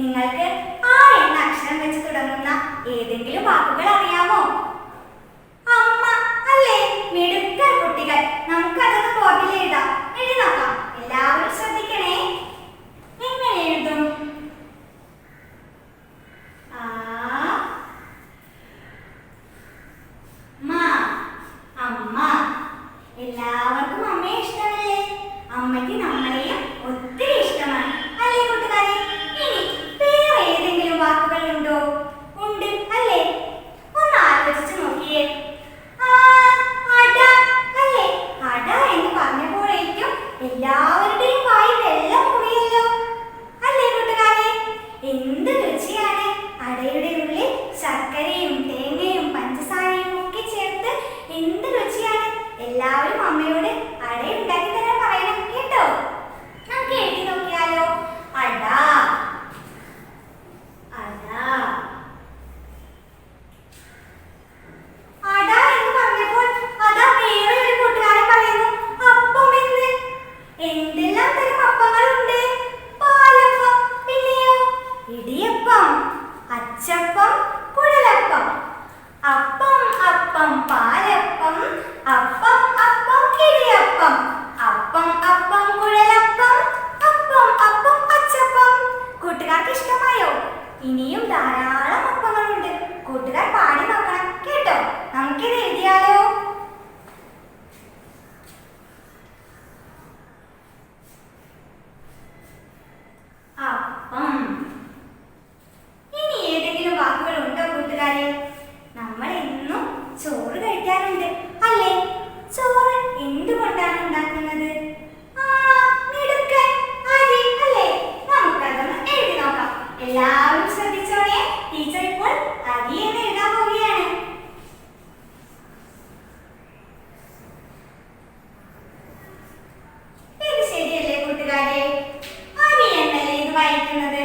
നിങ്ങൾക്ക് ആ എന്ന അക്ഷരം വെച്ച് തുടങ്ങുന്ന ഏതെങ്കിലും വാക്കുകൾ അറിയാമോ? ഉപയോഗിക്കാറുണ്ട് അല്ലേ? ചോറ് എന്തുകൊണ്ടാണ് ഉണ്ടാക്കുന്നത്? എല്ലാവരും ടീച്ചർ ശരിയല്ലേ കൂട്ടുകാരെ? അരി എന്നല്ലേ ഇത് വായിക്കുന്നത്?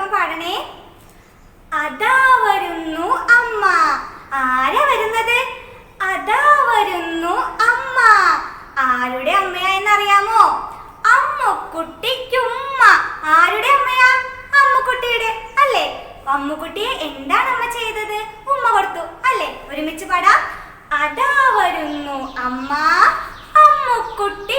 എന്നോടൊപ്പം പാടണേ? അതാ വരുന്നു അമ്മ. ആരാ വരുന്നത്? അതാ വരുന്നു അമ്മ. ആരുടെ അമ്മയാ അമ്മയായെന്നറിയാമോ അമ്മക്കുട്ടിക്കുമ്മ ആരുടെ അമ്മയാ? അമ്മക്കുട്ടിയുടെ അല്ലേ? അമ്മക്കുട്ടിയെ എന്താണ് അമ്മ ചെയ്തത്? ഉമ്മ കൊടുത്തു അല്ലേ? ഒരുമിച്ച് പാടാം. അതാ വരുന്നു അമ്മ. അമ്മക്കുട്ടി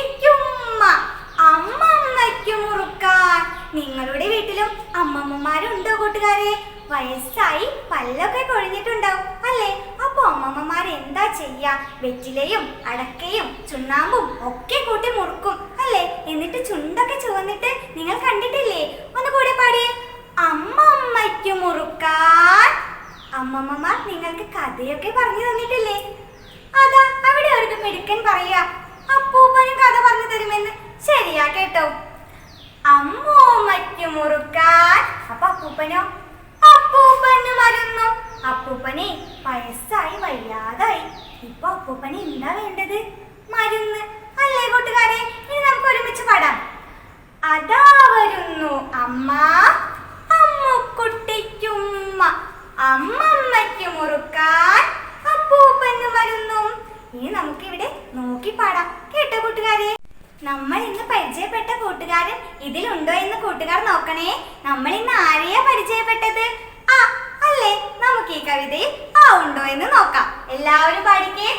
അമ്മമാരുണ്ടോ കൂട്ടുകാരെ? വയസ്സായി പല്ലൊക്കെ കൊഴിഞ്ഞിട്ടുണ്ടാവും അല്ലേ? അപ്പൊ അമ്മമ്മമാർ എന്താ ചെയ്യാ? വെറ്റിലയും അടക്കയും ചുണ്ണാമ്പും ഒക്കെ കൂട്ടി മുറുക്കും അല്ലേ? എന്നിട്ട് ചുണ്ടൊക്കെ ചുവന്നിട്ട് നിങ്ങൾ കണ്ടിട്ടില്ലേ? ഒന്ന് കൂടെ പാടിയേ. അമ്മമ്മയ്ക്ക് മുറുക്കാൻ. അമ്മമ്മമാർ നിങ്ങൾക്ക് കഥയൊക്കെ പറഞ്ഞു തന്നിട്ടില്ലേ? അതാ അവിടെ ഒരു മിടുക്കൻ പറയാ അപ്പൂപ്പനും കഥ പറഞ്ഞു തരുമെന്ന്. ശരിയാ കേട്ടോ. അമ്മൂമ്മയ്ക്ക് മുറുക്കാൻ. അപ്പൊ അപ്പൂപ്പനോ? അപ്പൂപ്പന് മരുന്നു. അപ്പൂപ്പനെ വയസ്സായി വയ്യാതായി. ഇപ്പൊ അപ്പൂപ്പന് എന്താ വേണ്ടത്? മരുന്ന്. അല്ലേ കൂട്ടുകാരെ? ഇനി നമുക്ക് ഒരുമിച്ച് പാടാം. അതാ വരുന്നു പരിചയപ്പെട്ട കൂട്ടുകാരൻ ഇതിലുണ്ടോ എന്ന് കൂട്ടുകാർ നോക്കണേ. നമ്മൾ ഇന്ന് ആരെയാ പരിചയപ്പെട്ടത്? ആ അല്ലേ? നമുക്ക് ഈ കവിതയിൽ ആ ഉണ്ടോ എന്ന് നോക്കാം. എല്ലാവരും പാടിക്കേ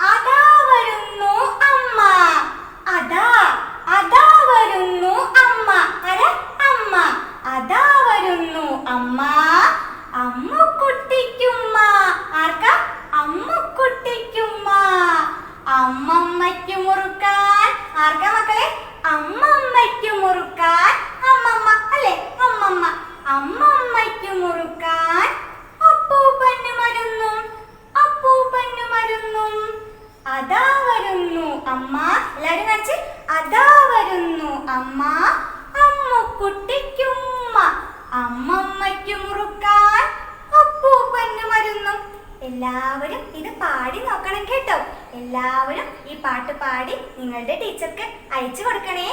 അതാ വരുന്നു അമ്മ അതാ അതാ വരുന്നു അമ്മ അര അമ്മ അതാ വരുന്നു അമ്മ അമ്മുക്കുട്ടിക്കുമ്മ ആർക്കാ അമ്മുക്കുട്ടിക്കുമ്മ അമ്മമ്മയ്ക്ക് മുറുക്കാൻ ആർക്കാ മക്കളെ അമ്മമ്മയ്ക്ക് മുറുക്കാൻ അമ്മമ്മ അല്ലേ അമ്മമ്മ അമ്മമ്മയ്ക്ക് മുറുക്കാൻ അപ്പൂപ്പന് മരുന്നും അപ്പൂപ്പന് മരുന്നും അതാ വരുന്നു അമ്മ എല്ലാരും കാണിച്ച് അതാ വരുന്നു അമ്മ അമ്മുക്കുട്ടിക്കുമ്മ അമ്മമ്മയ്ക്ക് മുറുക്കാൻ അപ്പൂപ്പന് മരുന്നും. എല്ലാവരും ഇത് പാടി നോക്കണം കേട്ടോ. എല്ലാവരും ഈ പാട്ട് പാടി നിങ്ങളുടെ ടീച്ചർക്ക് അയച്ചു കൊടുക്കണേ.